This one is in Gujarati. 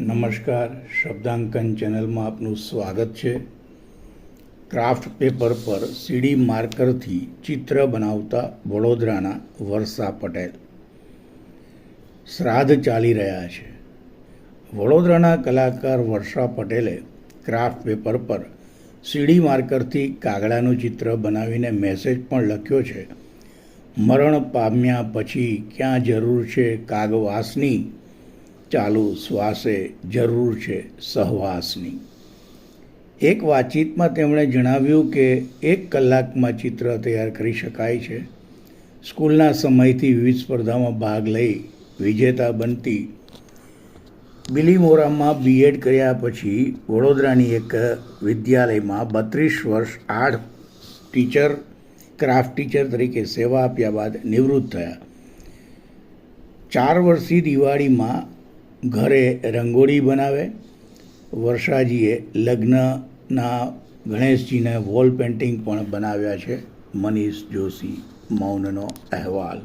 નમસ્કાર, શબ્દાંકન ચેનલમાં આપનું સ્વાગત છે. ક્રાફ્ટ પેપર પર સીડી માર્કરથી ચિત્ર બનાવતા વડોદરાના વર્ષા પટેલ. શ્રાદ્ધ ચાલી રહ્યા છે. વડોદરાના કલાકાર વર્ષા પટેલે ક્રાફ્ટ પેપર પર સીડી માર્કરથી કાગડાનું ચિત્ર બનાવીને મેસેજ પણ લખ્યો છે. મરણ પામ્યા પછી ક્યાં જરૂર છે કાગવાસની ચાલુ શ્વાસે જરૂર છે સહવાસની. એક વાતચીતમાં તેમણે જણાવ્યું કે એક કલાકમાં ચિત્ર તૈયાર કરી શકાય છે. સ્કૂલના સમયથી વિવિધ સ્પર્ધામાં ભાગ લઈ વિજેતા બનતી બિલીમોરામાં બીએડ કર્યા પછી વડોદરાની એક વિદ્યાલયમાં બત્રીસ વર્ષ આઠ ટીચર, ક્રાફ્ટ ટીચર તરીકે સેવા આપ્યા બાદ નિવૃત્ત થયા. ચાર વર્ષથી દિવાળીમાં ઘરે રંગોળી બનાવે. વર્ષાજીએ લગ્નના ગણેશજીને વોલ પેઇન્ટિંગ પણ બનાવ્યા છે. મનીષ જોશી, મૌનનો અહેવાલ.